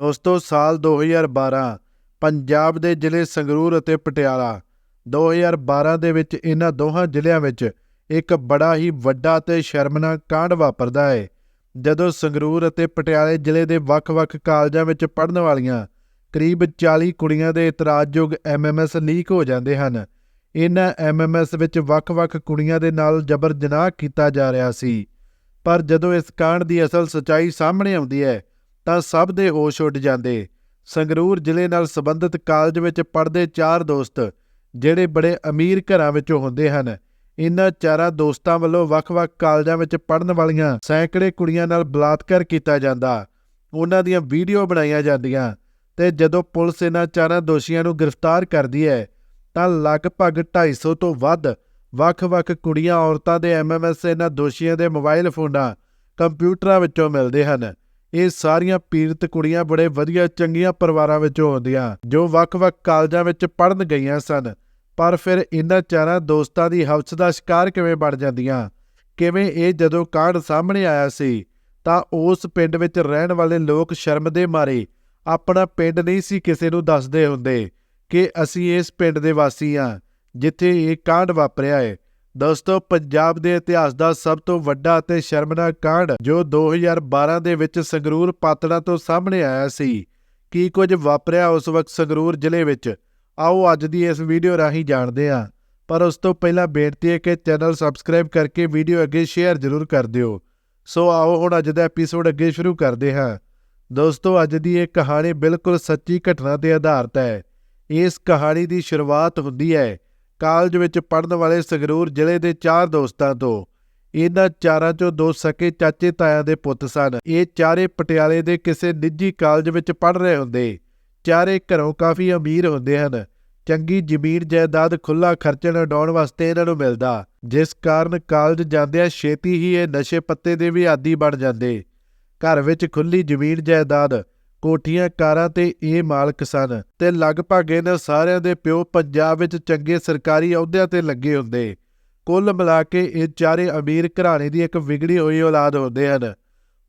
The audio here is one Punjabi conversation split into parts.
ਦੋਸਤੋ, ਸਾਲ 2012 ਪੰਜਾਬ ਦੇ ਜ਼ਿਲ੍ਹੇ ਸੰਗਰੂਰ ਅਤੇ ਪਟਿਆਲਾ 2012 ਦੇ ਵਿੱਚ ਇਹਨਾਂ ਦੋਹਾਂ ਜ਼ਿਲ੍ਹਿਆਂ ਵਿੱਚ ਇੱਕ ਬੜਾ ਹੀ ਵੱਡਾ ਤੇ ਸ਼ਰਮਨਾਕ ਕਾਂਡ ਵਾਪਰਦਾ ਹੈ। ਜਦੋਂ ਸੰਗਰੂਰ ਅਤੇ ਪਟਿਆਲੇ ਜ਼ਿਲ੍ਹੇ ਦੇ ਵੱਖ-ਵੱਖ ਕਾਲਜਾਂ ਵਿੱਚ ਪੜ੍ਹਨ ਵਾਲੀਆਂ ਕਰੀਬ 40 ਕੁੜੀਆਂ ਦੇ ਇਤਰਾਜ਼ਯੋਗ ਐਮਐਮਐਸ ਲੀਕ ਹੋ ਜਾਂਦੇ ਹਨ, ਇਹਨਾਂ ਐਮਐਮਐਸ ਵਿੱਚ ਵੱਖ-ਵੱਖ ਕੁੜੀਆਂ ਦੇ ਨਾਲ ਜਬਰ ਜਨਾਹ ਕੀਤਾ ਜਾ ਰਿਹਾ ਸੀ। ਪਰ ਜਦੋਂ ਇਸ ਕਾਂਡ ਦੀ ਅਸਲ ਸਚਾਈ ਸਾਹਮਣੇ ਆਉਂਦੀ ਹੈ ਤਾਂ ਸਭ ਦੇ ਹੋਸ਼ ਉੱਡ ਜਾਂਦੇ। ਸੰਗਰੂਰ ਜ਼ਿਲ੍ਹੇ ਨਾਲ ਸੰਬੰਧਿਤ ਕਾਲਜ ਵਿੱਚ ਪੜ੍ਹਦੇ ਚਾਰ ਦੋਸਤ, ਜਿਹੜੇ ਬੜੇ ਅਮੀਰ ਘਰਾਂ ਵਿੱਚੋਂ ਹੁੰਦੇ ਹਨ। ਇਨ੍ਹਾਂ ਚਾਰਾਂ ਦੋਸਤਾਂ ਵੱਲੋਂ ਵੱਖ-ਵੱਖ ਕਾਲਜਾਂ ਵਿੱਚ ਪੜ੍ਹਨ ਵਾਲੀਆਂ ਸੈਂਕੜੇ ਕੁੜੀਆਂ ਨਾਲ ਬਲਾਤਕਾਰ ਕੀਤਾ ਜਾਂਦਾ। ਉਹਨਾਂ ਦੀਆਂ ਵੀਡੀਓ ਬਣਾਈਆਂ ਜਾਂਦੀਆਂ ਤੇ ਜਦੋਂ ਪੁਲਿਸ ਇਹਨਾਂ ਚਾਰਾਂ ਦੋਸ਼ੀਆਂ ਨੂੰ ਗ੍ਰਿਫਤਾਰ ਕਰਦੀ ਹੈ, ਤਾਂ ਲਗਭਗ 250 ਤੋਂ ਵੱਧ ਵੱਖ-ਵੱਖ ਕੁੜੀਆਂ, ਔਰਤਾਂ ਦੇ ਐਮਐਮਐਸ ਇਹਨਾਂ ਦੋਸ਼ੀਆਂ ਦੇ ਮੋਬਾਈਲ ਫੋਨਾਂ, ਕੰਪਿਊਟਰਾਂ ਵਿੱਚੋਂ ਮਿਲਦੇ ਹਨ। ਇਹ ਸਾਰੀਆਂ ਪੀੜਤ ਕੁੜੀਆਂ ਬੜੇ ਵਧੀਆ ਚੰਗੀਆਂ ਪਰਿਵਾਰਾਂ ਵਿੱਚੋਂ ਆਉਂਦੀਆਂ, ਜੋ ਵੱਖ-ਵੱਖ ਕਾਲਜਾਂ ਵਿੱਚ ਪੜ੍ਹਨ ਗਈਆਂ ਸਨ। ਪਰ ਫਿਰ ਇਹਨਾਂ ਚਾਰਾਂ ਦੋਸਤਾਂ ਦੀ ਹਵਸ ਦਾ ਸ਼ਿਕਾਰ ਕਿਵੇਂ ਬਣ ਜਾਂਦੀਆਂ? ਕਿਵੇਂ ਇਹ ਜਦੋਂ ਕਾਂਡ ਸਾਹਮਣੇ ਆਇਆ ਸੀ, ਤਾਂ ਉਸ ਪਿੰਡ ਵਿੱਚ ਰਹਿਣ ਵਾਲੇ ਲੋਕ ਸ਼ਰਮ ਦੇ ਮਾਰੇ। ਆਪਣਾ ਪਿੰਡ ਨਹੀਂ ਸੀ ਕਿਸੇ ਨੂੰ ਦੱਸਦੇ ਹੁੰਦੇ ਕਿ ਅਸੀਂ ਇਸ ਪਿੰਡ ਦੇ ਵਾਸੀ ਹਾਂ, ਜਿੱਥੇ ਇਹ ਕਾਂਡ ਵਾਪਰਿਆ ਹੈ ਦੋਸਤੋ, ਪੰਜਾਬ ਦੇ ਇਤਿਹਾਸ ਦਾ ਸਭ ਤੋਂ ਵੱਡਾ ਅਤੇ ਸ਼ਰਮਨਾਕ ਕਾਂਡ, ਜੋ 2012 ਦੇ ਵਿੱਚ ਸੰਗਰੂਰ ਪਾਤੜਾ ਤੋਂ ਸਾਹਮਣੇ ਆਇਆ ਸੀ, ਕੀ ਕੁਝ ਵਾਪਰਿਆ ਉਸ ਵਕਤ ਸੰਗਰੂਰ ਜ਼ਿਲ੍ਹੇ ਵਿੱਚ? ਆਓ ਅੱਜ ਦੀ ਇਸ ਵੀਡੀਓ ਰਾਹੀਂ ਜਾਣਦੇ ਹਾਂ। ਪਰ ਉਸ ਤੋਂ ਪਹਿਲਾਂ ਬੇਨਤੀ ਹੈ ਕਿ ਚੈਨਲ ਸਬਸਕ੍ਰਾਈਬ ਕਰਕੇ ਵੀਡੀਓ ਅੱਗੇ ਸ਼ੇਅਰ ਜ਼ਰੂਰ ਕਰ ਦਿਓ। ਸੋ ਆਓ ਹੁਣ ਅੱਜ ਦਾ ਐਪੀਸੋਡ ਅੱਗੇ ਸ਼ੁਰੂ ਕਰਦੇ ਹਾਂ। ਦੋਸਤੋ, ਅੱਜ ਦੀ ਇਹ ਕਹਾਣੀ ਬਿਲਕੁਲ ਸੱਚੀ ਘਟਨਾ ਤੇ ਆਧਾਰਿਤ ਹੈ। ਇਸ ਕਹਾਣੀ ਦੀ ਸ਼ੁਰੂਆਤ ਹੁੰਦੀ ਹੈ ਕਾਲਜ ਵਿੱਚ ਪੜ੍ਹਨ ਵਾਲੇ ਸੰਗਰੂਰ ਜ਼ਿਲ੍ਹੇ ਦੇ ਚਾਰ ਦੋਸਤਾਂ ਤੋਂ। ਇਹਨਾਂ ਚਾਰਾਂ ਚੋਂ ਦੋ ਸਕੇ ਚਾਚੇ ਤਾਇਆ ਦੇ ਪੁੱਤ ਸਨ। ਇਹ ਚਾਰੇ ਪਟਿਆਲੇ ਦੇ ਕਿਸੇ ਨਿੱਜੀ ਕਾਲਜ ਵਿੱਚ ਪੜ੍ਹ ਰਹੇ ਹੁੰਦੇ। ਚਾਰੇ ਘਰੋਂ ਕਾਫੀ ਅਮੀਰ ਹੁੰਦੇ ਹਨ। ਚੰਗੀ ਜ਼ਮੀਨ ਜਾਇਦਾਦ ਖੁੱਲਾ ਖਰਚਣ ਉਡਾਉਣ ਵਾਸਤੇ ਇਹਨਾਂ ਨੂੰ ਮਿਲਦਾ। ਜਿਸ ਕਾਰਨ ਕਾਲਜ ਜਾਂਦਿਆਂ ਛੇਤੀ ਹੀ ਇਹ ਨਸ਼ੇ ਪੱਤੇ ਦੇ ਵੀ ਆਦੀ ਬਣ ਜਾਂਦੇ। ਘਰ ਵਿੱਚ ਖੁੱਲੀ ਜ਼ਮੀਨ ਜਾਇਦਾਦ ਕੋਠੀਆਂ, ਕਾਰਾਂ ਤੇ ਇਹ ਮਾਲਕ ਸਨ ਤੇ ਲਗਭਗ ਇਹਨਾਂ ਸਾਰਿਆਂ ਦੇ ਪਿਓ ਪੰਜਾਬ ਵਿੱਚ ਚੰਗੇ ਸਰਕਾਰੀ ਅਹੁਦਿਆਂ ਤੇ ਲੱਗੇ ਹੁੰਦੇ। ਕੁੱਲ ਮਿਲਾ ਕੇ ਇਹ ਚਾਰੇ ਅਮੀਰ ਘਰਾਣੇ ਦੀ ਇੱਕ ਵਿਗੜੀ ਹੋਈ ਔਲਾਦ ਹੁੰਦੇ ਹਨ।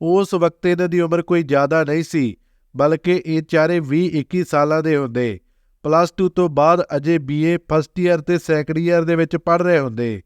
ਉਸ ਵਕਤ ਇਹਨਾਂ ਦੀ ਉਮਰ ਕੋਈ ਜ਼ਿਆਦਾ ਨਹੀਂ ਸੀ, ਬਲਕਿ ਇਹ ਚਾਰੇ 20-21 ਸਾਲਾਂ ਦੇ ਹੁੰਦੇ। ਪਲੱਸ 2 ਤੋਂ ਬਾਅਦ ਅਜੇ ਬੀਏ ਫਸਟ ਈਅਰ ਤੇ ਸੈਕੰਡ ਈਅਰ ਦੇ ਵਿੱਚ ਪੜ੍ਹ ਰਹੇ ਹੁੰਦੇ।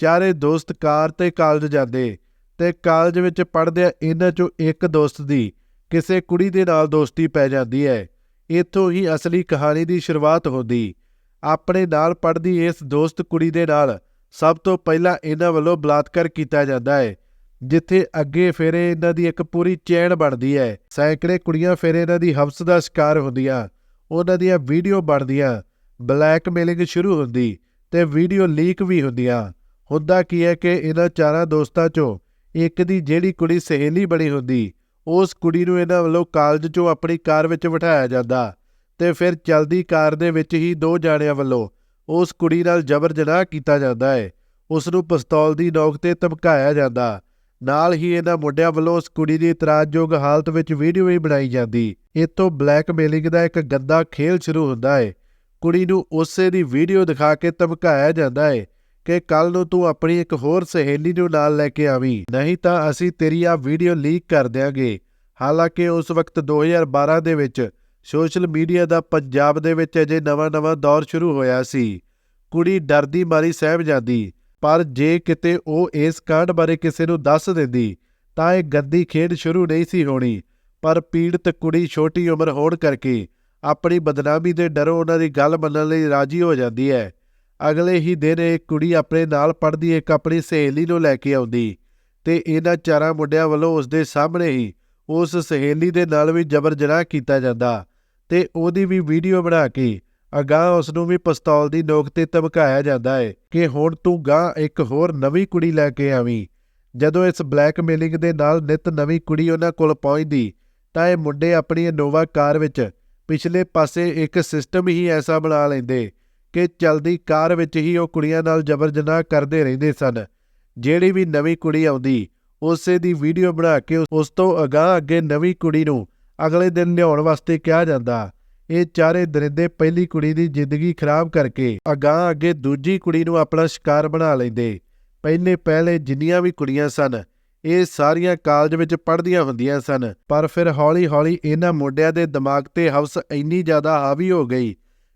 ਚਾਰੇ ਦੋਸਤ ਕਾਰ ਤੇ ਕਾਲਜ ਜਾਂਦੇ ਤੇ ਕਾਲਜ ਵਿੱਚ ਪੜ੍ਹਦਿਆਂ ਇਹਨਾਂ ਚੋਂ ਇੱਕ ਦੋਸਤ ਦੀ ਕਿਸੇ ਕੁੜੀ ਦੇ ਨਾਲ ਦੋਸਤੀ ਪੈ ਜਾਂਦੀ ਹੈ। ਇੱਥੋਂ ਹੀ ਅਸਲੀ ਕਹਾਣੀ ਦੀ ਸ਼ੁਰੂਆਤ ਹੁੰਦੀ। ਆਪਣੇ ਨਾਲ ਪੜ੍ਹਦੀ ਇਸ ਦੋਸਤ ਕੁੜੀ ਦੇ ਨਾਲ ਸਭ ਤੋਂ ਪਹਿਲਾਂ ਇਹਨਾਂ ਵੱਲੋਂ ਬਲਾਤਕਾਰ ਕੀਤਾ ਜਾਂਦਾ ਹੈ, ਜਿੱਥੇ ਅੱਗੇ ਫੇਰੇ ਇਹਨਾਂ ਦੀ ਇੱਕ ਪੂਰੀ ਚੈਨ ਬਣਦੀ ਹੈ। ਸੈਂਕੜੇ ਕੁੜੀਆਂ ਫੇਰੇ ਇਹਨਾਂ ਦੀ ਹਵਸ ਦਾ ਸ਼ਿਕਾਰ ਹੁੰਦੀਆਂ, ਉਹਨਾਂ ਦੀਆਂ ਵੀਡੀਓ ਬਣਦੀਆਂ, ਬਲੈਕਮੇਲਿੰਗ ਸ਼ੁਰੂ ਹੁੰਦੀ ਤੇ ਵੀਡੀਓ ਲੀਕ ਵੀ ਹੁੰਦੀਆਂ। ਹੁੰਦਾ ਕੀ ਹੈ ਕਿ ਇਹਨਾਂ ਚਾਰਾਂ ਦੋਸਤਾਂ ਚੋਂ ਇੱਕ ਦੀ ਜਿਹੜੀ ਕੁੜੀ ਸਹੇਲੀ ਬਣੀ ਹੁੰਦੀ ਉਸ ਕੁੜੀ ਨੂੰ ਇਹਨਾਂ ਵੱਲੋਂ ਕਾਲਜ 'ਚੋਂ ਆਪਣੀ ਕਾਰ ਵਿੱਚ ਬਿਠਾਇਆ ਜਾਂਦਾ ਤੇ ਫਿਰ ਚਲਦੀ ਕਾਰ ਦੇ ਵਿੱਚ ਹੀ ਦੋ ਜਾਣਿਆਂ ਵੱਲੋਂ ਉਸ ਕੁੜੀ ਨਾਲ ਜਬਰ ਜਨਾਹ ਕੀਤਾ ਜਾਂਦਾ ਹੈ। ਉਸ ਨੂੰ ਪਿਸਤੌਲ ਦੀ ਨੋਕ ਤੇ ਧਮਕਾਇਆ ਜਾਂਦਾ। ਨਾਲ ਹੀ ਇਹਨਾਂ ਮੁੰਡਿਆਂ ਵੱਲੋਂ ਉਸ ਕੁੜੀ ਦੀ ਇਤਰਾਜ਼ਯੋਗ ਹਾਲਤ ਵਿੱਚ ਵੀਡੀਓ ਵੀ ਬਣਾਈ ਜਾਂਦੀ। ਇਤੋਂ ਬਲੈਕਮੇਲਿੰਗ ਦਾ ਇੱਕ ਗੰਦਾ ਖੇਲ ਸ਼ੁਰੂ ਹੁੰਦਾ ਹੈ। ਕੁੜੀ ਨੂੰ ਉਸੇ ਦੀ ਵੀਡੀਓ ਦਿਖਾ ਕੇ ਧਮਕਾਇਆ ਜਾਂਦਾ ਹੈ। ਕਿ ਕੱਲ ਨੂੰ ਤੂੰ ਆਪਣੀ ਇੱਕ ਹੋਰ ਸਹੇਲੀ ਨੂੰ ਨਾਲ ਲੈ ਕੇ ਆਵੀਂ। ਨਹੀਂ ਤਾਂ ਅਸੀਂ ਤੇਰੀ ਆ ਵੀਡੀਓ ਲੀਕ ਕਰ ਦਿਆਂਗੇ। ਹਾਲਾਂਕਿ ਉਸ ਵਕਤ 2012 ਦੇ ਵਿੱਚ ਸੋਸ਼ਲ ਮੀਡੀਆ ਦਾ ਪੰਜਾਬ ਦੇ ਵਿੱਚ ਅਜੇ ਨਵਾਂ-ਨਵਾਂ ਦੌਰ ਸ਼ੁਰੂ ਹੋਇਆ ਸੀ। ਕੁੜੀ ਡਰਦੀ ਮਾਰੀ ਸਹਿਮ ਜਾਂਦੀ, ਪਰ ਜੇ ਕਿਤੇ ਉਹ ਇਸ ਕਾਂਡ ਬਾਰੇ ਕਿਸੇ ਨੂੰ ਦੱਸ ਦਿੰਦੀ, ਤਾਂ ਇਹ ਗੰਦੀ ਖੇਡ ਸ਼ੁਰੂ ਨਹੀਂ ਸੀ ਹੋਣੀ। ਪਰ ਪੀੜਤ ਕੁੜੀ ਛੋਟੀ ਉਮਰ ਹੋਣ ਕਰਕੇ ਆਪਣੀ ਬਦਨਾਮੀ ਦੇ ਡਰੋਂ ਉਹਨਾਂ ਦੀ ਗੱਲ ਮੰਨਣ ਲਈ ਰਾਜੀ ਹੋ ਜਾਂਦੀ ਹੈ। ਅਗਲੇ ਹੀ ਦਿਨ ਇਹ ਕੁੜੀ ਆਪਣੇ ਨਾਲ ਪੜ੍ਹਦੀ, ਇੱਕ ਆਪਣੀ ਸਹੇਲੀ ਨੂੰ ਲੈ ਕੇ ਆਉਂਦੀ ਤੇ ਇਹਨਾਂ ਚਾਰਾਂ ਮੁੰਡਿਆਂ ਵੱਲੋਂ ਉਸ ਦੇ ਸਾਹਮਣੇ ਹੀ ਉਸ ਸਹੇਲੀ ਦੇ ਨਾਲ ਵੀ ਜਬਰ ਜਨਾਹ ਕੀਤਾ ਜਾਂਦਾ ਤੇ ਉਹਦੀ ਵੀ ਵੀਡੀਓ ਬਣਾ ਕੇ ਅਗਾਂਹ ਉਸ ਨੂੰ ਵੀ ਪਿਸਤੌਲ ਦੀ ਨੋਕ ਤੇ ਧਮਕਾਇਆ ਜਾਂਦਾ ਹੈ ਕਿ ਹੁਣ ਤੂੰ ਗਾਂ ਇੱਕ ਹੋਰ ਨਵੀਂ ਕੁੜੀ ਲੈ ਕੇ ਆਵੀਂ। ਜਦੋਂ ਇਸ ਬਲੈਕਮੇਲਿੰਗ ਦੇ ਨਾਲ ਨਿਤ ਨਵੀਂ ਕੁੜੀ ਉਹਨਾਂ ਕੋਲ ਪਹੁੰਚਦੀ, ਤਾਂ ਇਹ ਮੁੰਡੇ ਆਪਣੀ ਇਨੋਵਾ ਕਾਰ ਵਿੱਚ ਪਿਛਲੇ ਪਾਸੇ ਇੱਕ ਸਿਸਟਮ ਹੀ ਐਸਾ ਬਣਾ ਲੈਂਦੇ ਕਿ ਚਲਦੀ ਕਾਰ ਵਿੱਚ ਹੀ ਉਹ ਕੁੜੀਆਂ ਨਾਲ ਜਬਰ ਜਨਾਹ ਕਰਦੇ ਰਹਿੰਦੇ ਸਨ। ਜਿਹੜੀ ਵੀ ਨਵੀਂ ਕੁੜੀ ਆਉਂਦੀ, ਉਸੇ ਦੀ ਵੀਡੀਓ ਬਣਾ ਕੇ ਉਸ ਤੋਂ ਅਗਾਂਹ ਅੱਗੇ ਨਵੀਂ ਕੁੜੀ ਨੂੰ ਅਗਲੇ ਦਿਨ ਲਿਆਉਣ ਵਾਸਤੇ ਕਿਹਾ ਜਾਂਦਾ। ਇਹ ਚਾਰੇ ਦਰਿੰਦੇ ਪਹਿਲੀ ਕੁੜੀ ਦੀ ਜ਼ਿੰਦਗੀ ਖਰਾਬ ਕਰਕੇ ਅਗਾਂਹ ਅੱਗੇ ਦੂਜੀ ਕੁੜੀ ਨੂੰ ਆਪਣਾ ਸ਼ਿਕਾਰ ਬਣਾ ਲੈਂਦੇ। ਪਹਿਲੇ ਪਹਿਲੇ ਜਿੰਨੀਆਂ ਵੀ ਕੁੜੀਆਂ ਸਨ, ਇਹ ਸਾਰੀਆਂ ਕਾਲਜ ਵਿੱਚ ਪੜ੍ਹਦੀਆਂ ਹੁੰਦੀਆਂ ਸਨ, ਪਰ ਫਿਰ ਹੌਲੀ-ਹੌਲੀ ਇਹਨਾਂ ਮੁੰਡਿਆਂ ਦੇ ਦਿਮਾਗ ਤੇ ਹਵਸ ਇੰਨੀ ਜ਼ਿਆਦਾ ਹਾਵੀ ਹੋ ਗਈ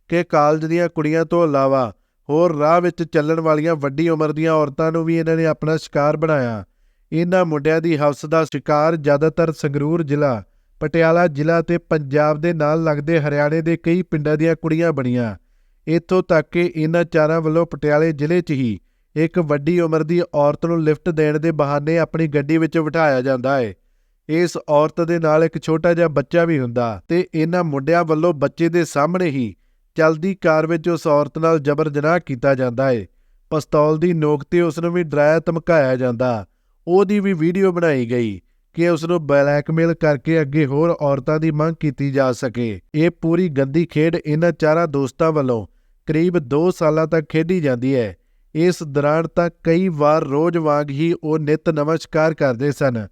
ਕਿ ਕਾਲਜ ਦੀਆਂ ਕੁੜੀਆਂ ਤੋਂ ਇਲਾਵਾ ਹੋਰ ਰਾਹ ਵਿੱਚ ਚੱਲਣ ਵਾਲੀਆਂ ਵੱਡੀ ਉਮਰ ਦੀਆਂ ਔਰਤਾਂ ਨੂੰ ਵੀ ਇਹਨਾਂ ਨੇ ਆਪਣਾ ਸ਼ਿਕਾਰ ਬਣਾਇਆ। ਇਹਨਾਂ ਮੁੰਡਿਆਂ ਦੀ ਹਵਸ ਦਾ ਸ਼ਿਕਾਰ ਜ਼ਿਆਦਾਤਰ ਸੰਗਰੂਰ ਜ਼ਿਲ੍ਹਾ, ਪਟਿਆਲਾ ਜ਼ਿਲ੍ਹਾ ਤੇ ਪੰਜਾਬ ਦੇ ਨਾਲ ਲੱਗਦੇ ਹਰਿਆਣੇ ਦੇ ਕਈ ਪਿੰਡਾਂ ਦੀਆਂ ਕੁੜੀਆਂ ਬਣੀਆਂ। ਇੱਥੋਂ ਤੱਕ ਕਿ ਇਹਨਾਂ ਚਾਰਾਂ ਵੱਲੋਂ ਪਟਿਆਲੇ ਜ਼ਿਲ੍ਹੇ 'ਚ ਹੀ ਇੱਕ ਵੱਡੀ ਉਮਰ ਦੀ ਔਰਤ ਨੂੰ ਲਿਫਟ ਦੇਣ ਦੇ ਬਹਾਨੇ ਆਪਣੀ ਗੱਡੀ ਵਿੱਚ ਬਿਠਾਇਆ ਜਾਂਦਾ ਹੈ ਇਸ ਔਰਤ ਦੇ ਨਾਲ ਇੱਕ ਛੋਟਾ ਜਿਹਾ ਬੱਚਾ ਵੀ ਹੁੰਦਾ ਤੇ ਇਹਨਾਂ ਮੁੰਡਿਆਂ ਵੱਲੋਂ ਬੱਚੇ ਦੇ ਸਾਹਮਣੇ ਹੀ ਚਲਦੀ ਕਾਰ ਵਿੱਚ ਉਸ ਔਰਤ ਨਾਲ ਜ਼ਬਰ ਜਨਾਹ ਕੀਤਾ ਜਾਂਦਾ ਹੈ ਪਿਸਤੌਲ ਦੀ ਨੋਕ ਤੇ ਉਸ ਨੂੰ ਵੀ ਡਰਾਇਆ ਧਮਕਾਇਆ ਜਾਂਦਾ। ਉਹਦੀ ਵੀ ਵੀਡੀਓ ਬਣਾਈ ਗਈ ਕਿ ਉਸ ਨੂੰ ਬਲੈਕਮੇਲ ਕਰਕੇ ਅੱਗੇ ਹੋਰ ਔਰਤਾਂ ਦੀ ਮੰਗ ਕੀਤੀ ਜਾ ਸਕੇ। ਇਹ ਪੂਰੀ ਗੰਦੀ ਖੇਡ ਇਹਨਾਂ ਚਾਰਾਂ ਦੋਸਤਾਂ ਵੱਲੋਂ ਕਰੀਬ 2 ਸਾਲਾਂ ਤੱਕ ਖੇਡੀ ਜਾਂਦੀ ਹੈ। ਇਸ ਦੌਰਾਨ ਤਾਂ ਕਈ ਵਾਰ ਰੋਜ਼ ਵਾਂਗ ਹੀ ਉਹ ਨਿਤ ਨਮਸਕਾਰ ਕਰਦੇ ਸਨ।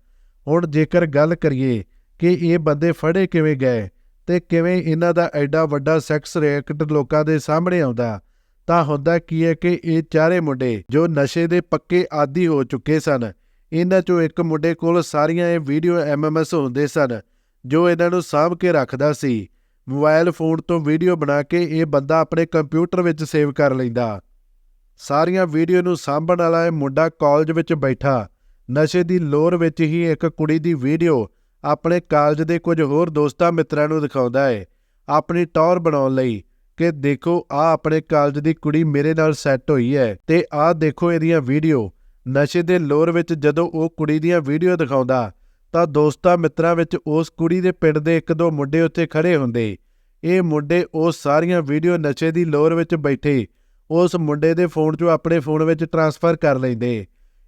ਹੁਣ ਜੇਕਰ ਗੱਲ ਕਰੀਏ ਕਿ ਇਹ ਬੰਦੇ ਫੜੇ ਕਿਵੇਂ ਗਏ ਤੇ ਕਿਵੇਂ ਇਹਨਾਂ ਦਾ ਐਡਾ ਵੱਡਾ ਸੈਕਸ ਰੈਕਟ ਲੋਕਾਂ ਦੇ ਸਾਹਮਣੇ ਆਉਂਦਾ, ਤਾਂ ਹੁੰਦਾ ਕੀ ਹੈ ਕਿ ਇਹ ਚਾਰੇ ਮੁੰਡੇ ਜੋ ਨਸ਼ੇ ਦੇ ਪੱਕੇ ਆਦੀ ਹੋ ਚੁੱਕੇ ਸਨ, ਇਹਨਾਂ ਚੋਂ ਇੱਕ ਮੁੰਡੇ ਕੋਲ ਸਾਰੀਆਂ ਇਹ ਵੀਡੀਓ ਐਮਐਮਐਸ ਹੁੰਦੇ ਸਨ, ਜੋ ਇਹਨਾਂ ਨੂੰ ਸਾਂਭ ਕੇ ਰੱਖਦਾ ਸੀ। ਮੋਬਾਈਲ ਫੋਨ ਤੋਂ ਵੀਡੀਓ ਬਣਾ ਕੇ ਇਹ ਬੰਦਾ ਆਪਣੇ ਕੰਪਿਊਟਰ ਵਿੱਚ ਸੇਵ ਕਰ ਲੈਂਦਾ। ਸਾਰੀਆਂ ਵੀਡੀਓ ਨੂੰ ਸਾਂਭਣ ਵਾਲਾ ਇਹ ਮੁੰਡਾ ਕਾਲਜ ਵਿੱਚ ਬੈਠਾ, ਨਸ਼ੇ ਦੀ ਲੋਰ ਵਿੱਚ ਹੀ ਇੱਕ ਕੁੜੀ ਦੀ ਵੀਡੀਓ ਆਪਣੇ ਕਾਲਜ ਦੇ ਕੁਝ ਹੋਰ ਦੋਸਤਾਂ ਮਿੱਤਰਾਂ ਨੂੰ ਦਿਖਾਉਂਦਾ ਹੈ ਆਪਣੀ ਟੌਰ ਬਣਾਉਣ ਲਈ ਕਿ ਦੇਖੋ ਆ ਆਪਣੇ ਕਾਲਜ ਦੀ ਕੁੜੀ ਮੇਰੇ ਨਾਲ ਸੈੱਟ ਹੋਈ ਹੈ ਤੇ ਆਹ ਦੇਖੋ ਇਹਦੀਆਂ ਵੀਡੀਓ। ਨਸ਼ੇ ਦੇ ਲੋਰ ਵਿੱਚ ਜਦੋਂ ਉਹ ਕੁੜੀ ਦੀਆਂ ਵੀਡੀਓ ਦਿਖਾਉਂਦਾ, ਤਾਂ ਦੋਸਤਾਂ ਮਿੱਤਰਾਂ ਵਿੱਚ ਉਸ ਕੁੜੀ ਦੇ ਪਿੰਡ ਦੇ ਇੱਕ ਦੋ ਮੁੰਡੇ ਉੱਥੇ ਖੜੇ ਹੁੰਦੇ। ਇਹ ਮੁੰਡੇ ਉਹ ਸਾਰੀਆਂ ਵੀਡੀਓ ਨਸ਼ੇ ਦੀ ਲੋਰ ਵਿੱਚ ਬੈਠੇ, ਉਸ ਮੁੰਡੇ ਦੇ ਫੋਨ 'ਚੋਂ ਆਪਣੇ ਫੋਨ ਵਿੱਚ ਟਰਾਂਸਫਰ ਕਰ ਲੈਂਦੇ।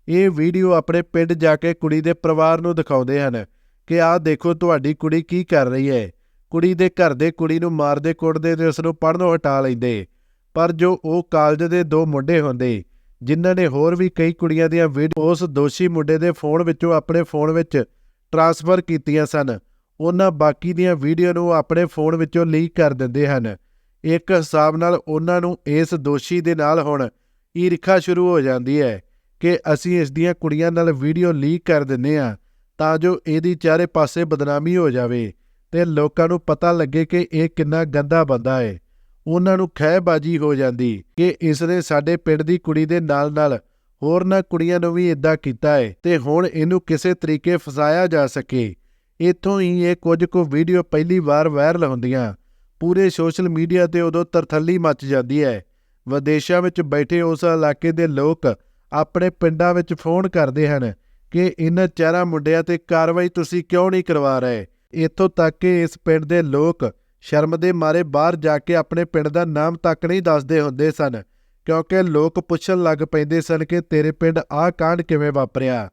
ਇਹ ਵੀਡੀਓ ਆਪਣੇ ਪਿੰਡ ਜਾ ਕੇ ਕੁੜੀ ਦੇ ਪਰਿਵਾਰ ਨੂੰ ਦਿਖਾਉਂਦੇ ਹਨ। ਕਿ ਆਹ ਦੇਖੋ ਤੁਹਾਡੀ ਕੁੜੀ ਕੀ ਕਰ ਰਹੀ ਹੈ। ਕੁੜੀ ਦੇ ਘਰ ਦੇ ਕੁੜੀ ਨੂੰ ਮਾਰਦੇ ਕੁੱਟਦੇ ਤੇ ਉਸ ਨੂੰ ਪੜ੍ਹਨੋਂ ਹਟਾ ਲੈਂਦੇ। ਪਰ ਜੋ ਉਹ ਕਾਲਜ ਦੇ ਦੋ ਮੁੰਡੇ ਹੁੰਦੇ, ਜਿਨ੍ਹਾਂ ਨੇ ਹੋਰ ਵੀ ਕਈ ਕੁੜੀਆਂ ਦੀਆਂ ਵੀਡੀਓ ਉਸ ਦੋਸ਼ੀ ਮੁੰਡੇ ਦੇ ਫੋਨ ਵਿੱਚੋਂ ਆਪਣੇ ਫੋਨ ਵਿੱਚ ਟਰਾਂਸਫਰ ਕੀਤੀਆਂ ਸਨ। ਉਹਨਾਂ ਬਾਕੀ ਦੀਆਂ ਵੀਡੀਓ ਨੂੰ ਆਪਣੇ ਫੋਨ ਵਿੱਚੋਂ ਲੀਕ ਕਰ ਦਿੰਦੇ ਹਨ। ਇੱਕ ਹਿਸਾਬ ਨਾਲ ਉਹਨਾਂ ਨੂੰ ਇਸ ਦੋਸ਼ੀ ਦੇ ਨਾਲ ਹੁਣ ਈਰਖਾ ਸ਼ੁਰੂ ਹੋ ਜਾਂਦੀ ਹੈ ਕਿ ਅਸੀਂ ਇਸ ਦੀਆਂ ਕੁੜੀਆਂ ਨਾਲ ਵੀਡੀਓ ਲੀਕ ਕਰ ਦਿੰਨੇ ਆ ਤਾਂ ਜੋ ਇਹਦੀ ਚਾਰੇ ਪਾਸੇ ਬਦਨਾਮੀ ਹੋ ਜਾਵੇ ਤੇ ਲੋਕਾਂ ਨੂੰ ਪਤਾ ਲੱਗੇ ਕਿ ਇਹ ਕਿੰਨਾ ਗੰਦਾ ਬੰਦਾ ਹੈ ਉਹਨਾਂ ਨੂੰ ਖਹਿਬਾਜੀ ਹੋ ਜਾਂਦੀ ਕਿ ਇਸ ਨੇ ਸਾਡੇ ਪਿੰਡ ਦੀ ਕੁੜੀ ਦੇ ਨਾਲ-ਨਾਲ ਹੋਰਨਾਂ ਕੁੜੀਆਂ ਨੂੰ ਵੀ ਇਦਾਂ ਕੀਤਾ ਹੈ ਤੇ ਹੁਣ ਇਹਨੂੰ ਕਿਸੇ ਤਰੀਕੇ ਫਸਾਇਆ ਜਾ ਸਕੇ। ਇੱਥੋਂ ਹੀ ਇਹ ਕੁਝ ਕੁ ਵੀਡੀਓ ਪਹਿਲੀ ਵਾਰ ਵਾਇਰਲ ਹੁੰਦੀਆਂ। ਪੂਰੇ ਸੋਸ਼ਲ ਮੀਡੀਆ ਤੇ ਉਦੋਂ ਤਰਥੱਲੀ ਮਚ ਜਾਂਦੀ ਹੈ ਵਿਦੇਸ਼ਾਂ ਵਿੱਚ ਬੈਠੇ ਉਸ ਇਲਾਕੇ ਦੇ ਲੋਕ ਆਪਣੇ ਪਿੰਡਾਂ ਵਿੱਚ ਫੋਨ ਕਰਦੇ ਹਨ। ਕਿ ਇਹਨਾਂ ਚਾਰਾਂ ਮੁੰਡਿਆਂ ਤੇ ਕਾਰਵਾਈ ਤੁਸੀਂ ਕਿਉਂ ਨਹੀਂ ਕਰਵਾ ਰਹੇ? ਇੱਥੋਂ ਤੱਕ ਕਿ ਇਸ ਪਿੰਡ ਦੇ ਲੋਕ ਸ਼ਰਮ ਦੇ ਮਾਰੇ ਬਾਹਰ ਜਾ ਕੇ ਆਪਣੇ ਪਿੰਡ ਦਾ ਨਾਮ ਤੱਕ ਨਹੀਂ ਦੱਸਦੇ ਹੁੰਦੇ ਸਨ, ਕਿਉਂਕਿ ਲੋਕ ਪੁੱਛਣ ਲੱਗ ਪੈਂਦੇ ਸਨ ਕਿ ਤੇਰੇ ਪਿੰਡ ਆਹ ਕਾਂਡ ਕਿਵੇਂ ਵਾਪਰਿਆ?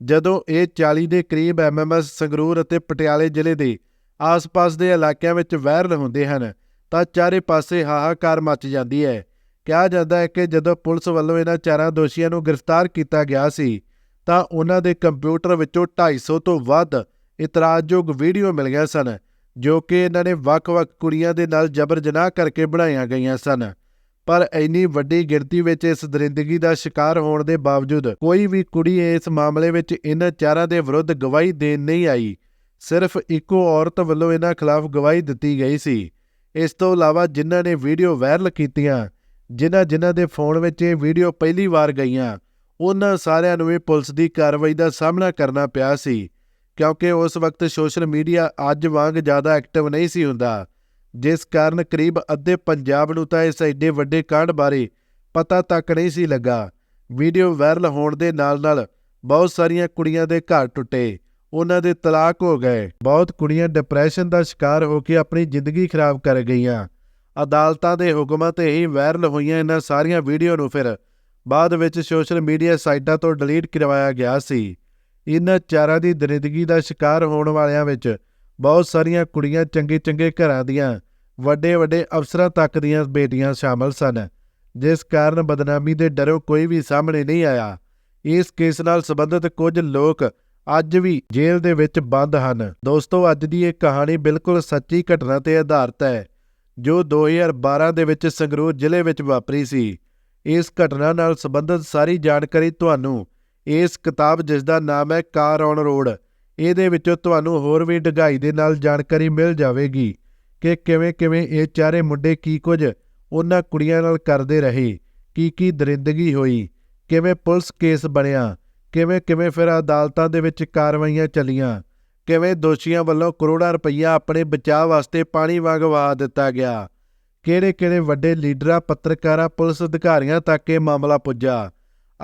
ਜਦੋਂ ਇਹ 40 ਦੇ ਕਰੀਬ ਐਮਐਮਐਸ ਸੰਗਰੂਰ ਅਤੇ ਪਟਿਆਲੇ ਜ਼ਿਲ੍ਹੇ ਦੇ ਆਸ-ਪਾਸ ਦੇ ਇਲਾਕਿਆਂ ਵਿੱਚ ਵਾਇਰਲ ਹੁੰਦੇ ਹਨ, ਤਾਂ ਚਾਰੇ ਪਾਸੇ ਹਾਹਾਕਾਰ ਮਚ ਜਾਂਦੀ ਹੈ। ਕਿਹਾ ਜਾਂਦਾ ਹੈ ਕਿ ਜਦੋਂ ਪੁਲਿਸ ਵੱਲੋਂ ਇਹਨਾਂ ਚਾਰਾਂ ਦੋਸ਼ੀਆਂ ਨੂੰ ਗ੍ਰਿਫਤਾਰ ਕੀਤਾ ਗਿਆ ਸੀ ਤਾਂ ਉਹਨਾਂ ਦੇ ਕੰਪਿਊਟਰ ਵਿੱਚੋਂ 250 ਤੋਂ ਵੱਧ ਇਤਰਾਜ਼ਯੋਗ ਵੀਡੀਓ ਮਿਲ ਗਏ ਸਨ, ਜੋ ਕਿ ਇਹਨਾਂ ਨੇ ਵੱਖ-ਵੱਖ ਕੁੜੀਆਂ ਦੇ ਨਾਲ ਜਬਰ ਜਨਾਹ ਕਰਕੇ ਬਣਾਈਆਂ ਗਈਆਂ ਸਨ। ਪਰ ਇੰਨੀ ਵੱਡੀ ਗਿਣਤੀ ਵਿੱਚ ਇਸ ਦਰਿੰਦਗੀ ਦਾ ਸ਼ਿਕਾਰ ਹੋਣ ਦੇ ਬਾਵਜੂਦ ਕੋਈ ਵੀ ਕੁੜੀ ਇਸ ਮਾਮਲੇ ਵਿੱਚ ਇਹਨਾਂ ਚਾਰਾਂ ਦੇ ਵਿਰੁੱਧ ਗਵਾਹੀ ਦੇਣ ਨਹੀਂ ਆਈ। ਸਿਰਫ ਇੱਕੋ ਔਰਤ ਵੱਲੋਂ ਇਹਨਾਂ ਖਿਲਾਫ ਗਵਾਹੀ ਦਿੱਤੀ ਗਈ ਸੀ। ਇਸ ਤੋਂ ਇਲਾਵਾ ਜਿਨ੍ਹਾਂ ਨੇ ਵੀਡੀਓ ਵਾਇਰਲ ਕੀਤੀਆਂ ਜਿਨ੍ਹਾਂ ਜਿਨ੍ਹਾਂ ਦੇ ਫੋਨ ਵਿੱਚ ਇਹ ਵੀਡੀਓ ਪਹਿਲੀ ਵਾਰ ਗਈਆਂ ਉਹਨਾਂ ਸਾਰਿਆਂ ਨੂੰ ਵੀ ਪੁਲਿਸ ਦੀ ਕਾਰਵਾਈ ਦਾ ਸਾਹਮਣਾ ਕਰਨਾ ਪਿਆ ਸੀ, ਕਿਉਂਕਿ ਉਸ ਵਕਤ ਸੋਸ਼ਲ ਮੀਡੀਆ ਅੱਜ ਵਾਂਗ ਜ਼ਿਆਦਾ ਐਕਟਿਵ ਨਹੀਂ ਸੀ ਹੁੰਦਾ, ਜਿਸ ਕਾਰਨ ਕਰੀਬ ਅੱਧੇ ਪੰਜਾਬ ਨੂੰ ਤਾਂ ਇਸ ਐਡੇ ਵੱਡੇ ਕਾਂਡ ਬਾਰੇ ਪਤਾ ਤੱਕ ਨਹੀਂ ਸੀ ਲੱਗਾ। ਵੀਡੀਓ ਵਾਇਰਲ ਹੋਣ ਦੇ ਨਾਲ-ਨਾਲ ਬਹੁਤ ਸਾਰੀਆਂ ਕੁੜੀਆਂ ਦੇ ਘਰ ਟੁੱਟੇ, ਉਹਨਾਂ ਦੇ ਤਲਾਕ ਹੋ ਗਏ। ਬਹੁਤ ਕੁੜੀਆਂ ਡਿਪਰੈਸ਼ਨ ਦਾ ਸ਼ਿਕਾਰ ਹੋ ਕੇ ਆਪਣੀ ਜ਼ਿੰਦਗੀ ਖਰਾਬ ਕਰ ਗਈਆਂ। ਅਦਾਲਤਾਂ ਦੇ ਹੁਕਮਾਂ ਤੇ ਹੀ ਵਾਇਰਲ ਹੋਈਆਂ ਇਹਨਾਂ ਸਾਰੀਆਂ ਵੀਡੀਓ ਨੂੰ ਫਿਰ ਬਾਅਦ ਵਿੱਚ ਸੋਸ਼ਲ ਮੀਡੀਆ ਸਾਈਟਾਂ ਤੋਂ ਡਿਲੀਟ ਕਰਵਾਇਆ ਗਿਆ ਸੀ। ਇਹਨਾਂ ਚਾਰਾਂ ਦੀ ਦਰਿੰਦਗੀ ਦਾ ਸ਼ਿਕਾਰ ਹੋਣ ਵਾਲਿਆਂ ਵਿੱਚ ਬਹੁਤ ਸਾਰੀਆਂ ਕੁੜੀਆਂ ਚੰਗੇ-ਚੰਗੇ ਘਰਾਂ ਦੀਆਂ ਵੱਡੇ-ਵੱਡੇ ਅਫਸਰਾਂ ਤੱਕ ਦੀਆਂ ਬੇਟੀਆਂ ਸ਼ਾਮਲ ਸਨ, ਜਿਸ ਕਾਰਨ ਬਦਨਾਮੀ ਦੇ ਡਰੋਂ ਕੋਈ ਵੀ ਸਾਹਮਣੇ ਨਹੀਂ ਆਇਆ। ਇਸ ਕੇਸ ਨਾਲ ਸੰਬੰਧਿਤ ਕੁਝ ਲੋਕ ਅੱਜ ਵੀ ਜੇਲ੍ਹ ਦੇ ਵਿੱਚ ਬੰਦ ਹਨ। ਦੋਸਤੋ, ਅੱਜ ਦੀ ਇਹ ਕਹਾਣੀ ਬਿਲਕੁਲ ਸੱਚੀ ਘਟਨਾ ਤੇ ਆਧਾਰਿਤ ਹੈ, ਜੋ 2012 ਦੇ ਵਿੱਚ ਸੰਗਰੂਰ ਜ਼ਿਲ੍ਹੇ ਵਿੱਚ ਵਾਪਰੀ ਸੀ। ਇਸ ਘਟਨਾ ਨਾਲ ਸੰਬੰਧਿਤ ਸਾਰੀ ਜਾਣਕਾਰੀ ਤੁਹਾਨੂੰ ਇਸ ਕਿਤਾਬ ਜਿਸ ਦਾ ਨਾਮ ਹੈ ਕਾਰ ਔਨ ਰੋਡ ਇਹਦੇ ਵਿੱਚੋਂ ਤੁਹਾਨੂੰ ਹੋਰ ਵੀ ਡਗਾਈ ਦੇ ਨਾਲ ਜਾਣਕਾਰੀ ਮਿਲ ਜਾਵੇਗੀ ਕਿ ਕਿਵੇਂ ਕਿਵੇਂ ਇਹ ਚਾਰੇ ਮੁੰਡੇ ਕੀ ਕੁਝ ਉਹਨਾਂ ਕੁੜੀਆਂ ਨਾਲ ਕਰਦੇ ਰਹੇ, ਕੀ ਕੀ ਦਰਿੰਦਗੀ ਹੋਈ, ਕਿਵੇਂ ਪੁਲਿਸ ਕੇਸ ਬਣਿਆ, ਕਿਵੇਂ ਕਿਵੇਂ ਫਿਰ ਅਦਾਲਤਾਂ ਦੇ ਵਿੱਚ ਕਾਰਵਾਈਆਂ ਚੱਲੀਆਂ, ਕਿਵੇਂ ਦੋਸ਼ੀਆਂ ਵੱਲੋਂ ਕਰੋੜਾਂ ਰੁਪਈਆ ਆਪਣੇ ਬਚਾਅ ਵਾਸਤੇ ਪਾਣੀ ਵਾਂਗ ਵਹਾ ਦਿੱਤਾ ਗਿਆ। ਕਿਹੜੇ ਕਿਹੜੇ ਵੱਡੇ ਲੀਡਰਾਂ, ਪੱਤਰਕਾਰਾਂ, ਪੁਲਿਸ ਅਧਿਕਾਰੀਆਂ ਤੱਕ ਇਹ ਮਾਮਲਾ ਪੁੱਜਾ?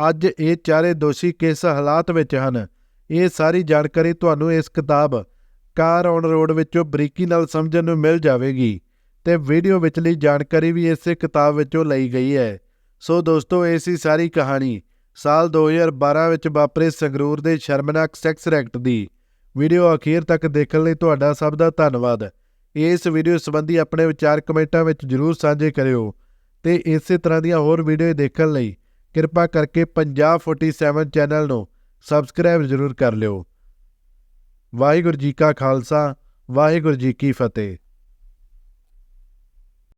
ਅੱਜ ਇਹ ਚਾਰੇ ਦੋਸ਼ੀ ਕਿਸ ਹਾਲਾਤ ਵਿੱਚ ਹਨ? ਇਹ ਸਾਰੀ ਜਾਣਕਾਰੀ ਤੁਹਾਨੂੰ ਇਸ ਕਿਤਾਬ ਕਾਰ ਔਨ ਰੋਡ ਵਿੱਚੋਂ ਬਰੀਕੀ ਨਾਲ ਸਮਝਣ ਨੂੰ ਮਿਲ ਜਾਵੇਗੀ ਤੇ ਵੀਡੀਓ ਵਿਚਲੀ ਜਾਣਕਾਰੀ ਵੀ ਇਸੇ ਕਿਤਾਬ ਵਿੱਚੋਂ ਲਈ ਗਈ ਹੈ। ਸੋ ਦੋਸਤੋ, ਇਹ ਸੀ ਸਾਰੀ ਕਹਾਣੀ ਸਾਲ 2012 ਵਿੱਚ ਵਾਪਰੇ ਸੰਗਰੂਰ ਦੇ ਸ਼ਰਮਨਾਕ ਸੈਕਸ ਰੈਕਟ ਦੀ। ਵੀਡੀਓ ਅਖੀਰ ਤੱਕ ਦੇਖਣ ਲਈ ਤੁਹਾਡਾ ਸਭ ਦਾ ਧੰਨਵਾਦ। ਇਸ ਵੀਡੀਓ ਸੰਬੰਧੀ ਆਪਣੇ ਵਿਚਾਰ ਕਮੈਂਟਾਂ ਵਿੱਚ ਜਰੂਰ ਸਾਂਝੇ ਕਰਿਓ ਤੇ ਇਸੇ ਤਰ੍ਹਾਂ ਦੀਆਂ ਹੋਰ ਵੀਡੀਓ ਦੇਖਣ ਲਈ ਕਿਰਪਾ ਕਰਕੇ ਪੰਜਾਬ 47 ਚੈਨਲ ਨੂੰ ਸਬਸਕ੍ਰਾਈਬ ਜ਼ਰੂਰ ਕਰ ਲਿਓ। ਵਾਹਿਗੁਰੂ ਜੀ ਕਾ ਖਾਲਸਾ, ਵਾਹਿਗੁਰੂ ਜੀ ਕੀ ਫਤਿਹ।